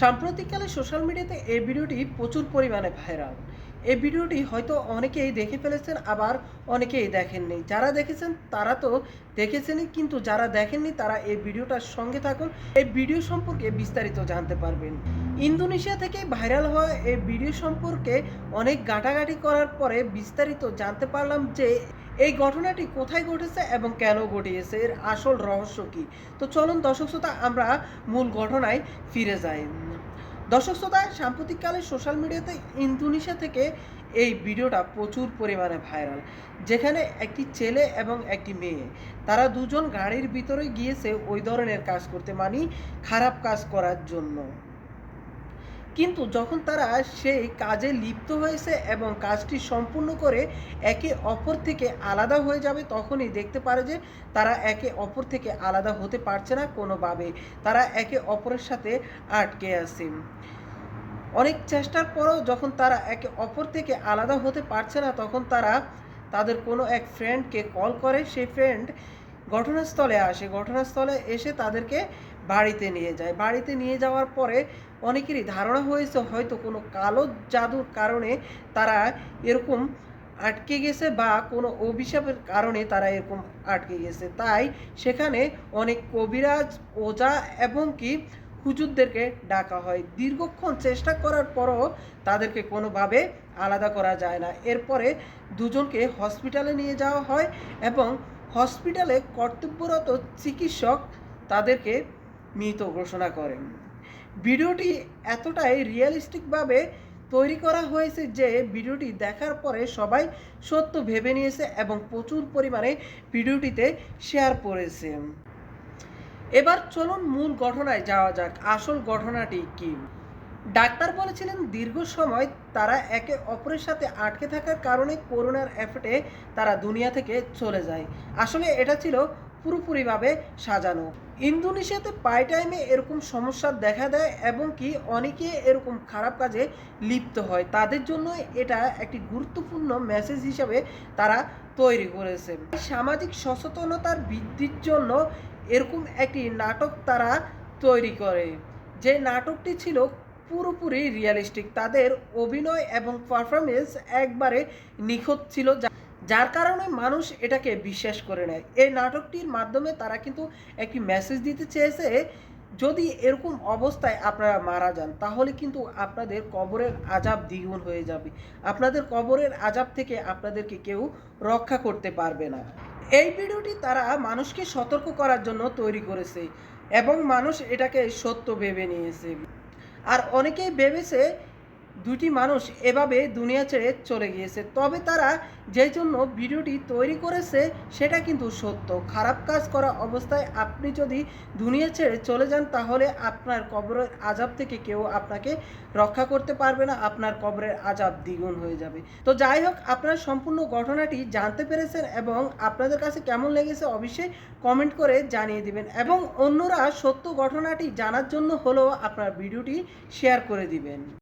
সাম্প্রতিককালে সোশ্যাল মিডিয়াতে এই ভিডিওটি প্রচুর পরিমাণে ভাইরাল। এই ভিডিওটি হয়তো অনেকেই দেখে ফেলেছেন, আবার অনেকেই দেখেননি। যারা দেখেছেন, তারা তো দেখেছেনই, কিন্তু যারা দেখেননি, তারা এই ভিডিওটার সঙ্গে থাকুন। এই ভিডিও সম্পর্কে বিস্তারিত জানতে পারবেন। ইন্দোনেশিয়া থেকে ভাইরাল হওয়া এই ভিডিও সম্পর্কে অনেক ঘাটাঘাটি করার পরে বিস্তারিত জানতে পারলাম যে এই ঘটনাটি কোথায় ঘটেছে এবং কেন ঘটিয়েছে? এর আসল রহস্য কি? তো চলুন দর্শক শ্রোতা, আমরা মূল ঘটনায় ফিরে যাই। দর্শক শ্রোতা, সাম্প্রতিককালে সোশ্যাল মিডিয়াতে ইন্দোনেশিয়া থেকে এই ভিডিওটা প্রচুর পরিমাণে ভাইরাল। যেখানে একটি ছেলে এবং একটি মেয়ে, তারা দুজন গাড়ির ভিতরে গিয়েছে ওই ধরনের কাজ করতে মানে খারাপ কাজ করার জন্য। কিন্তু যখন তারা সেই কাজে লিপ্ত হয়েছে এবং কাজটি সম্পূর্ণ করে একে অপর থেকে আলাদা হয়ে যাবে, তখনই দেখতে পারে যে তারা একে অপর থেকে আলাদা হতে পারছে না কোনোভাবে। তারা একে অপরের সাথে আটকে আছে। অনেক চেষ্টার পরও যখন তারা একে অপর থেকে আলাদা হতে পারছে না, তখন তারা তাদের কোনো এক ফ্রেন্ডকে কল করে। সেই ফ্রেন্ড ঘটনাস্থলে আসে। ঘটনাস্থলে এসে তাদেরকে বাড়িতে নিয়ে যায়। বাড়িতে নিয়ে যাওয়ার পরে অনেকেরই ধারণা হয়েছে হয়তো কোনো কালো জাদুর কারণে তারা এরকম আটকে গেছে বা কোনো অভিশাপের কারণে তারা এরকম আটকে গেছে। তাই সেখানে অনেক কবিরাজ ওজা এবং কি হুজুরদেরকে ডাকা হয়। দীর্ঘক্ষণ চেষ্টা করার পরও তাদেরকে কোনোভাবে আলাদা করা যায় না। এরপরে দুজনকে হসপিটালে নিয়ে যাওয়া হয় এবং হসপিটালে কর্তব্যরত চিকিৎসক তাদেরকে মৃত ঘোষণা করেন। ভিডিওটি এতটাই রিয়েলিস্টিকভাবে তৈরি করা হয়েছে যে, ভিডিওটি দেখার পরে সবাই সত্য ভেবে নিয়েছে এবং প্রচুর পরিমাণে ভিডিওটিতে শেয়ার করেছে। এবার চলুন মূল ঘটনায় যাওয়া যাক। আসল ঘটনাটি কি? ডাক্তার বলেছিলেন, দীর্ঘ সময় তারা একে অপরের সাথে আটকে থাকার কারণে করোনার এফেক্টে তারা দুনিয়া থেকে চলে যায়। আসলে এটা ছিল পুরোপুরিভাবে সাজানো। ইন্দোনেশিয়াতে পাই টাইমে এরকম সমস্যা দেখা দেয় এবং কি অনেকে এরকম খারাপ কাজে লিপ্ত হয়। তাদের জন্য এটা একটি গুরুত্বপূর্ণ মেসেজ হিসাবে তারা তৈরি করেছে। সামাজিক সচেতনতার বৃদ্ধির জন্য এরকম একটি নাটক তারা তৈরি করে। যে নাটকটি ছিল পুরোপুরি রিয়েলিস্টিক তাদের অভিনয় এবং পারফরমেন্স একবারে নিখুঁত ছিল যা- যার কারণে মানুষ এটাকে বিশ্বাস করে নেয়। এই নাটকটির মাধ্যমে তারা কিন্তু একটি মেসেজ দিতে চেয়েছে, যদি এরকম অবস্থায় আপনারা মারা যান, তাহলে কিন্তু আপনাদের কবরের আজাব দ্বিগুণ হয়ে যাবে। আপনাদের কবরের আজাব থেকে আপনাদেরকে কেউ রক্ষা করতে পারবে না। এই ভিডিওটি তারা মানুষকে সতর্ক করার জন্য তৈরি করেছে এবং মানুষ এটাকে সত্য ভেবে নিয়েছে। আর অনেকেই ভেবেছে দুটি মানুষ এভাবে দুনিয়া ছেড়ে চলে গিয়েছে। তবে তারা যেই জন্য ভিডিওটি তৈরি করেছে, সেটা কিন্তু সত্য। খারাপ কাজ করা অবস্থায় আপনি যদি দুনিয়া ছেড়ে চলে যান, তাহলে আপনার কবরের আজাব থেকে কেউ আপনাকে রক্ষা করতে পারবে না। আপনার কবরের আজাব দ্বিগুণ হয়ে যাবে। তো যাই হোক, আপনার সম্পূর্ণ ঘটনাটি জানতে পেরেছেন এবং আপনাদের কাছে কেমন লেগেছে অবশ্যই কমেন্ট করে জানিয়ে দিবেন। এবং অন্যরা সত্য ঘটনাটি জানার জন্য হলেও আপনার ভিডিওটি শেয়ার করে দিবেন।